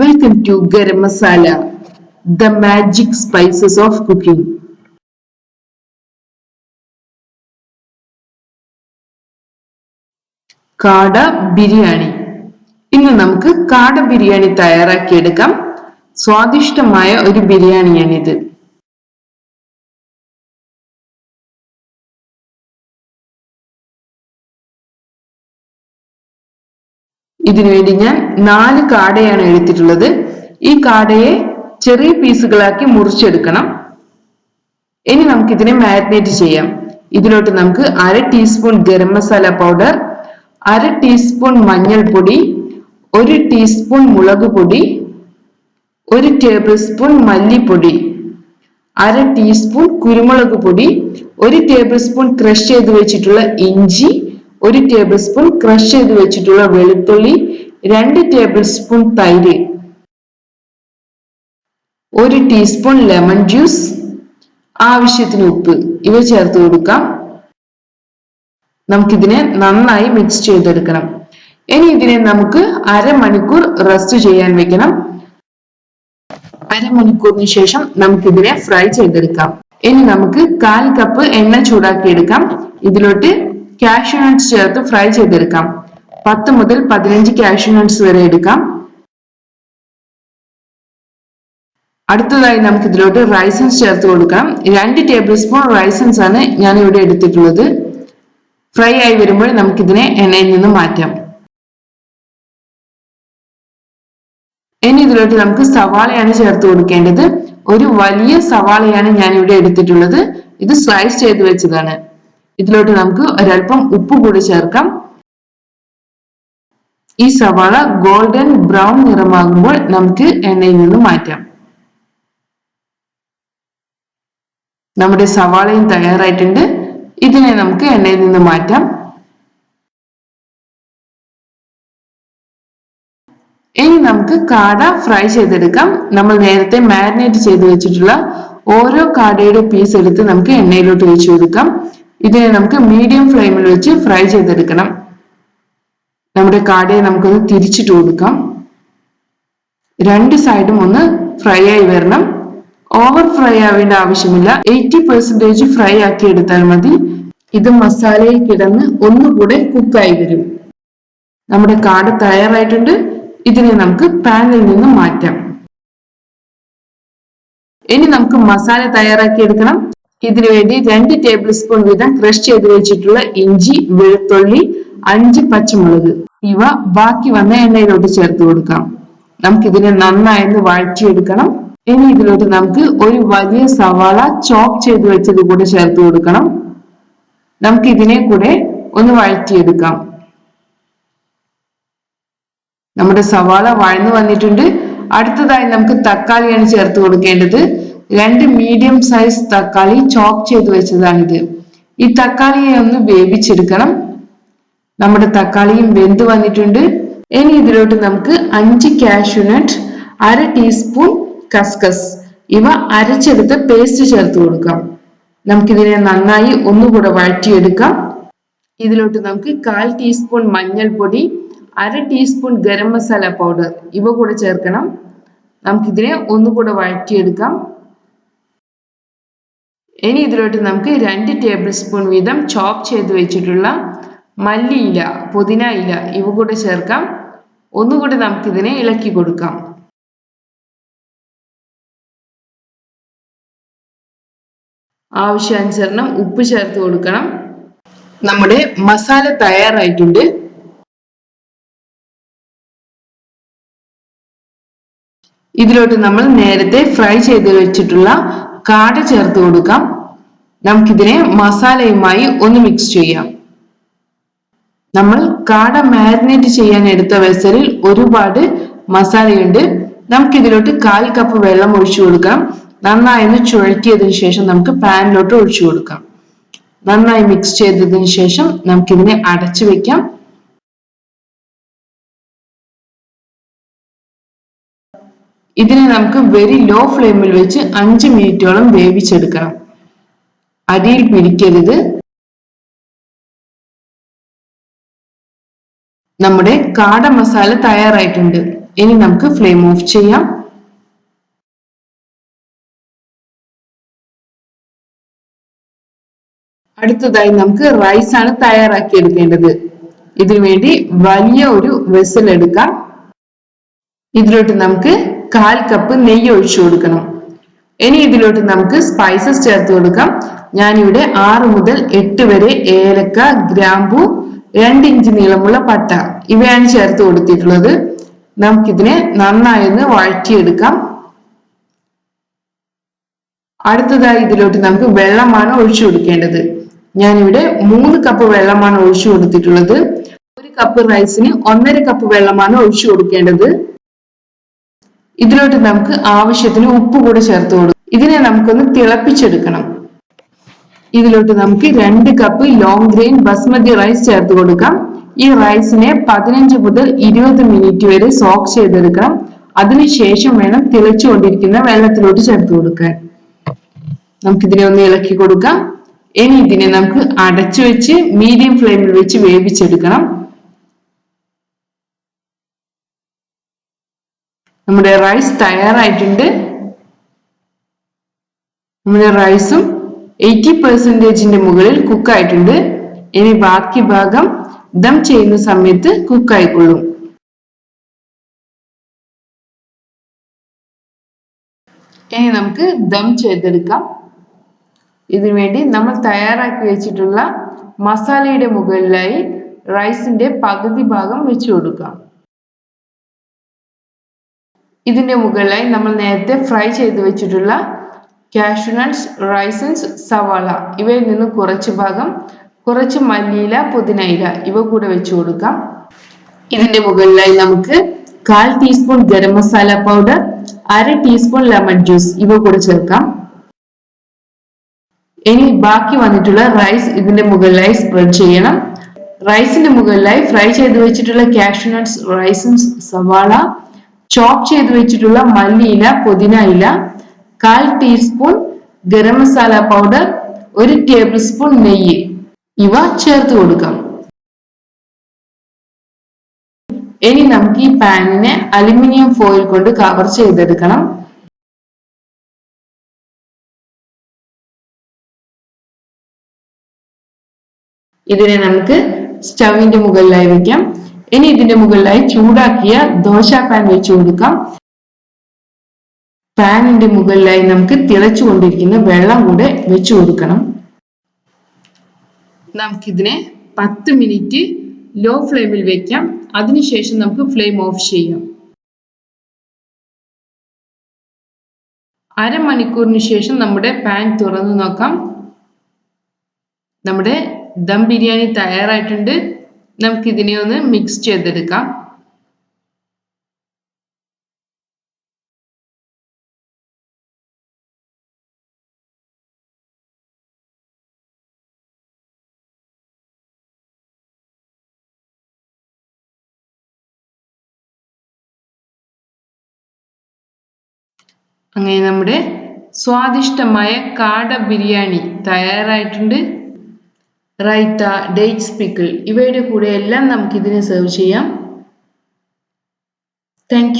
Welcome to garam masala the magic spices of cooking കാട ബിരിയാണി ഇന്ന് നമുക്ക് കാട ബിരിയാണി തയ്യാറാക്കിയെടുക്കാം. സ്വാദിഷ്ടമായ ഒരു ബിരിയാണിയാണിത്. ഇതിനുവേണ്ടി ഞാൻ നാല് കാടയാണ് എടുത്തിട്ടുള്ളത്. ഈ കാടയെ ചെറിയ പീസുകളാക്കി മുറിച്ചെടുക്കണം. ഇനി നമുക്ക് ഇതിനെ മാരിനേറ്റ് ചെയ്യാം. ഇതിലോട്ട് നമുക്ക് അര ടീസ്പൂൺ ഗരം മസാല പൗഡർ അര ടീസ്പൂൺ മഞ്ഞൾപ്പൊടി ഒരു ടീസ്പൂൺ മുളക് പൊടി ഒരു ടേബിൾ സ്പൂൺ മല്ലിപ്പൊടി അര ടീസ്പൂൺ കുരുമുളക് പൊടി ഒരു ടേബിൾ സ്പൂൺ ക്രഷ് ചെയ്ത് വെച്ചിട്ടുള്ള ഇഞ്ചി ഒരു ടേബിൾ സ്പൂൺ ക്രഷ് ചെയ്ത് വെച്ചിട്ടുള്ള വെളുത്തുള്ളി രണ്ട് ടേബിൾ സ്പൂൺ തൈര് ഒരു ടീസ്പൂൺ ലെമൺ ജ്യൂസ് ആവശ്യത്തിന് ഉപ്പ്. ഇവ ചേർത്ത് കൊടുക്കാം. നമുക്കിതിനെ നന്നായി മിക്സ് ചെയ്തെടുക്കണം. ഇനി ഇതിനെ നമുക്ക് അരമണിക്കൂർ റെസ്റ്റ് ചെയ്യാൻ വെക്കണം. അരമണിക്കൂറിന് ശേഷം നമുക്കിതിനെ ഫ്രൈ ചെയ്തെടുക്കാം. ഇനി നമുക്ക് കാൽ കപ്പ് എണ്ണ ചൂടാക്കി എടുക്കാം ഇതിലോട്ട് കാഷ്യൂ നട്ട്സ് ചേർത്ത് ഫ്രൈ ചെയ്തെടുക്കാം. പത്ത് മുതൽ പതിനഞ്ച് കാഷ്യൂ നട്ട്സ് വരെ എടുക്കാം. അടുത്തതായി നമുക്ക് ഇതിലോട്ട് റൈസൻസ് ചേർത്ത് കൊടുക്കാം. രണ്ട് ടേബിൾ സ്പൂൺ റൈസൻസ് ആണ് ഞാൻ ഇവിടെ എടുത്തിട്ടുള്ളത്. ഫ്രൈ ആയി വരുമ്പോൾ നമുക്കിതിനെ എണ്ണയിൽ നിന്ന് മാറ്റാം. ഇനി ഇതിലോട്ട് നമുക്ക് സവാളയാണ് ചേർത്ത് കൊടുക്കേണ്ടത്. ഒരു വലിയ സവാളയാണ് ഞാൻ ഇവിടെ എടുത്തിട്ടുള്ളത്. ഇത് സ്ലൈസ് ചെയ്ത് വെച്ചതാണ്. ഇതിലോട്ട് നമുക്ക് ഒരല്പം ഉപ്പ് കൂടി ചേർക്കാം. ഈ സവാള ഗോൾഡൻ ബ്രൗൺ നിറമാകുമ്പോൾ നമുക്ക് എണ്ണയിൽ നിന്ന് മാറ്റാം. നമ്മുടെ സവാളയും തയ്യാറായിട്ടുണ്ട്. ഇതിനെ നമുക്ക് എണ്ണയിൽ നിന്ന് മാറ്റാം. ഇനി നമുക്ക് കാട ഫ്രൈ ചെയ്തെടുക്കാം. നമ്മൾ നേരത്തെ മാരിനേറ്റ് ചെയ്ത് വെച്ചിട്ടുള്ള ഓരോ കാടയുടെ പീസ് എടുത്ത് നമുക്ക് എണ്ണയിലോട്ട് വെച്ചു കൊടുക്കാം. ഇതിനെ നമുക്ക് മീഡിയം ഫ്ലെയിമിൽ വെച്ച് ഫ്രൈ ചെയ്തെടുക്കണം. നമ്മുടെ കാടയെ നമുക്കൊന്ന് തിരിച്ചിട്ട് കൊടുക്കാം. രണ്ട് സൈഡും ഒന്ന് ഫ്രൈ ആയി വരണം. ഓവർ ഫ്രൈ ആവേണ്ട ആവശ്യമില്ല. എയ്റ്റി പെർസെന്റേജ് ഫ്രൈ ആക്കി എടുത്താൽ മതി. ഇത് മസാലയിൽ കിടന്ന് ഒന്നുകൂടെ കുക്കായി വരും. നമ്മുടെ കാട് തയ്യാറായിട്ടുണ്ട്. ഇതിനെ നമുക്ക് പാനിൽ നിന്ന് മാറ്റാം. ഇനി നമുക്ക് മസാല തയ്യാറാക്കി എടുക്കണം. ഇതിനു വേണ്ടി രണ്ട് ടേബിൾ സ്പൂൺ വീതം ക്രഷ് ചെയ്ത് വെച്ചിട്ടുള്ള ഇഞ്ചി വെളുത്തുള്ളി അഞ്ച് പച്ചമുളക്. ഇവ ബാക്കി വന്ന എണ്ണയിലോട്ട് ചേർത്ത് കൊടുക്കാം. നമുക്ക് ഇതിനെ നന്നായി വഴറ്റിയെടുക്കണം. ഇനി ഇതിലോട്ട് നമുക്ക് ഒരു വലിയ സവാള ചോപ്പ് ചെയ്ത് വെച്ചത് കൂടെ ചേർത്ത് കൊടുക്കണം. നമുക്ക് ഇതിനെ കൂടെ ഒന്ന് വഴറ്റിയെടുക്കാം. നമ്മുടെ സവാള വഴന്നു വന്നിട്ടുണ്ട്. അടുത്തതായി നമുക്ക് തക്കാളിയാണ് ചേർത്ത് കൊടുക്കേണ്ടത്. രണ്ട് മീഡിയം സൈസ് തക്കാളി ചോപ്പ് ചെയ്ത് വെച്ചതാണിത്. ഈ തക്കാളിയെ ഒന്ന് വേവിച്ചെടുക്കണം. നമ്മുടെ തക്കാളിയും വെന്ത് വന്നിട്ടുണ്ട്. ഇനി ഇതിലോട്ട് നമുക്ക് അഞ്ച് കാഷ്യൂനട്ട് അര ടീസ്പൂൺ കസ്കസ് ഇവ അരച്ചെടുത്ത് പേസ്റ്റ് ചേർത്ത് കൊടുക്കാം. നമുക്കിതിനെ നന്നായി ഒന്നുകൂടെ വഴറ്റിയെടുക്കാം. ഇതിലോട്ട് നമുക്ക് കാൽ ടീസ്പൂൺ മഞ്ഞൾപ്പൊടി അര ടീസ്പൂൺ ഗരം മസാല പൗഡർ ഇവ കൂടെ ചേർക്കണം. നമുക്കിതിനെ ഒന്നുകൂടെ വഴറ്റിയെടുക്കാം. ഇനി ഇതിലോട്ട് നമുക്ക് രണ്ട് ടേബിൾ സ്പൂൺ വീതം ചോപ്പ് ചെയ്ത് വെച്ചിട്ടുള്ള മല്ലിയില പുതിന ഇല ഇവ കൂടെ ചേർക്കാം. ഒന്നുകൂടി നമുക്കിതിനെ ഇളക്കി കൊടുക്കാം. ആവശ്യാനുസരണം ഉപ്പ് ചേർത്ത് കൊടുക്കണം. നമ്മുടെ മസാല തയ്യാറായിട്ടുണ്ട്. ഇതിലോട്ട് നമ്മൾ നേരത്തെ ഫ്രൈ ചെയ്ത് വെച്ചിട്ടുള്ള കാട ചേർത്ത് കൊടുക്കാം. നമുക്കിതിനെ മസാലയുമായി ഒന്ന് മിക്സ് ചെയ്യാം. നമ്മൾ കാട മാരിനേറ്റ് ചെയ്യാൻ എടുത്ത വെസലിൽ ഒരുപാട് മസാലയുണ്ട്. നമുക്കിതിലോട്ട് കാൽ കപ്പ് വെള്ളം ഒഴിച്ചു കൊടുക്കാം. നന്നായി ഒന്ന് ചുഴറ്റിയതിനു ശേഷം നമുക്ക് പാനിലോട്ട് ഒഴിച്ചു കൊടുക്കാം. നന്നായി മിക്സ് ചെയ്തതിനു ശേഷം നമുക്കിതിനെ അടച്ചു വെക്കാം. ഇതിനെ നമുക്ക് വെരി ലോ ഫ്ലെയിമിൽ വെച്ച് അഞ്ച് മിനിറ്റോളം വേവിച്ചെടുക്കണം. അടിയിൽ പിടിക്കരുത്. നമ്മുടെ കാട മസാല തയ്യാറായിട്ടുണ്ട്. ഇനി നമുക്ക് ഫ്ലെയിം ഓഫ് ചെയ്യാം. അടുത്തതായി നമുക്ക് റൈസ് ആണ് തയ്യാറാക്കി എടുക്കേണ്ടത് ഇതിനു വേണ്ടി വലിയ ഒരു വെസൽ എടുക്കാം. ഇതിലോട്ട് നമുക്ക് കാൽ കപ്പ് നെയ്യ് ഒഴിച്ചു കൊടുക്കണം. ഇനി ഇതിലോട്ട് നമുക്ക് സ്പൈസസ് ചേർത്ത് കൊടുക്കാം. ഞാനിവിടെ ആറ് മുതൽ എട്ട് വരെ ഏലക്ക ഗ്രാമ്പു രണ്ട് ഇഞ്ച് നീളമുള്ള പട്ട. ഇവയാണ് ചേർത്ത് കൊടുത്തിട്ടുള്ളത്. നമുക്കിതിനെ നന്നായി ഒന്ന് വഴറ്റിയെടുക്കാം. അടുത്തതായി ഇതിലോട്ട് നമുക്ക് വെള്ളമാണ് ഒഴിച്ചു കൊടുക്കേണ്ടത്. ഞാനിവിടെ മൂന്ന് കപ്പ് വെള്ളമാണ് ഒഴിച്ചു കൊടുത്തിട്ടുള്ളത്. ഒരു കപ്പ് റൈസിന് ഒന്നര കപ്പ് വെള്ളമാണ് ഒഴിച്ചു കൊടുക്കേണ്ടത്. ഇതിലോട്ട് നമുക്ക് ആവശ്യത്തിന് ഉപ്പ് കൂടെ ചേർത്ത് കൊടുക്കും. ഇതിനെ നമുക്കൊന്ന് തിളപ്പിച്ചെടുക്കണം. ഇതിലോട്ട് നമുക്ക് രണ്ട് cup long grain basmati rice ചേർത്ത് കൊടുക്കാം. ഈ റൈസിനെ പതിനഞ്ച് മുതൽ ഇരുപത് മിനിറ്റ് വരെ സോക്ക് ചെയ്തെടുക്കണം. അതിനുശേഷം വേണം തിളച്ചുകൊണ്ടിരിക്കുന്ന വെള്ളത്തിലോട്ട് ചേർത്ത് കൊടുക്കാൻ. നമുക്കിതിനെ ഒന്ന് ഇളക്കി കൊടുക്കാം. ഇനി ഇതിനെ നമുക്ക് അടച്ചു വെച്ച് മീഡിയം ഫ്ലെയിമിൽ വെച്ച് വേവിച്ചെടുക്കണം. നമ്മുടെ റൈസ് തയ്യാറായിട്ടുണ്ട്. നമ്മുടെ റൈസും എയ്റ്റി പെർസെന്റേജിന്റെ മുകളിൽ കുക്കായിട്ടുണ്ട് ഇനി ബാക്കി ഭാഗം ദം ചെയ്യുന്ന സമയത്ത് കുക്കായിക്കൊള്ളും ഇനി നമുക്ക് ദം ചെയ്തെടുക്കാം. ഇതിനു വേണ്ടി നമ്മൾ തയ്യാറാക്കി വെച്ചിട്ടുള്ള മസാലയുടെ മുകളിലായി റൈസിന്റെ പകുതി ഭാഗം വെച്ചു കൊടുക്കാം. ഇതിന്റെ മുകളിലായി നമ്മൾ നേരത്തെ ഫ്രൈ ചെയ്ത് വെച്ചിട്ടുള്ള കാഷ്യൂനട്ട്സ് റൈസൻസ് സവാള. ഇവയിൽ നിന്ന് കുറച്ച് ഭാഗം കുറച്ച് മല്ലിയില പുതിനയില ഇവ കൂടെ വെച്ചു കൊടുക്കാം. ഇതിന്റെ മുകളിലായി നമുക്ക് കാൽ ടീസ്പൂൺ ഗരം മസാല പൗഡർ അര ടീസ്പൂൺ ലെമൺ ജ്യൂസ് ഇവ കൂടെ ചേർക്കാം. ഇനി ബാക്കി വന്നിട്ടുള്ള റൈസ് ഇതിന്റെ മുകളിലായി സ്പ്രെഡ് ചെയ്യണം. റൈസിന്റെ മുകളിലായി ഫ്രൈ ചെയ്ത് വെച്ചിട്ടുള്ള കാഷ്യൂനട്ട്സ് റൈസൻസ് സവാള ചോപ്പ് ചെയ്ത് വെച്ചിട്ടുള്ള മല്ലിയില പുതിന ഇല കാൽ ടീസ്പൂൺ ഗരം മസാല പൗഡർ ഒരു ടേബിൾ സ്പൂൺ നെയ്യ്. ഇവ ചേർത്ത് കൊടുക്കാം. ഇനി നമുക്ക് ഈ പാനിനെ അലുമിനിയം ഫോയിൽ കൊണ്ട് കവർ ചെയ്തെടുക്കണം. ഇതിനെ നമുക്ക് സ്റ്റവിന്റെ മുകളിലായി വെക്കാം. ഇനി ഇതിന്റെ മുകളിലായി ചൂടാക്കിയ ദോശ പാൻ വെച്ച് കൊടുക്കാം. പാനിന്റെ മുകളിലായി നമുക്ക് തിളച്ചുകൊണ്ടിരിക്കുന്ന വെള്ളം കൂടെ വെച്ചു കൊടുക്കണം. നമുക്കിതിനെ പത്ത് മിനിറ്റ് ലോ ഫ്ലെയിമിൽ വെക്കാം. അതിനുശേഷം നമുക്ക് ഫ്ലെയിം ഓഫ് ചെയ്യാം. അരമണിക്കൂറിന് ശേഷം നമ്മുടെ പാൻ തുറന്നു നോക്കാം. നമ്മുടെ ദം ബിരിയാണി തയ്യാറായിട്ടുണ്ട്. നമുക്കിതിനെ ഒന്ന് മിക്സ് ചെയ്തെടുക്കാം. അങ്ങനെ നമ്മുടെ സ്വാദിഷ്ടമായ കാട ബിരിയാണി തയ്യാറായിട്ടുണ്ട്. റൈത്ത ഡേറ്റ്സ് പിക്കിൾ ഇവയുടെ കൂടെ എല്ലാം നമുക്ക് ഇതിനെ സെർവ് ചെയ്യാം താങ്ക്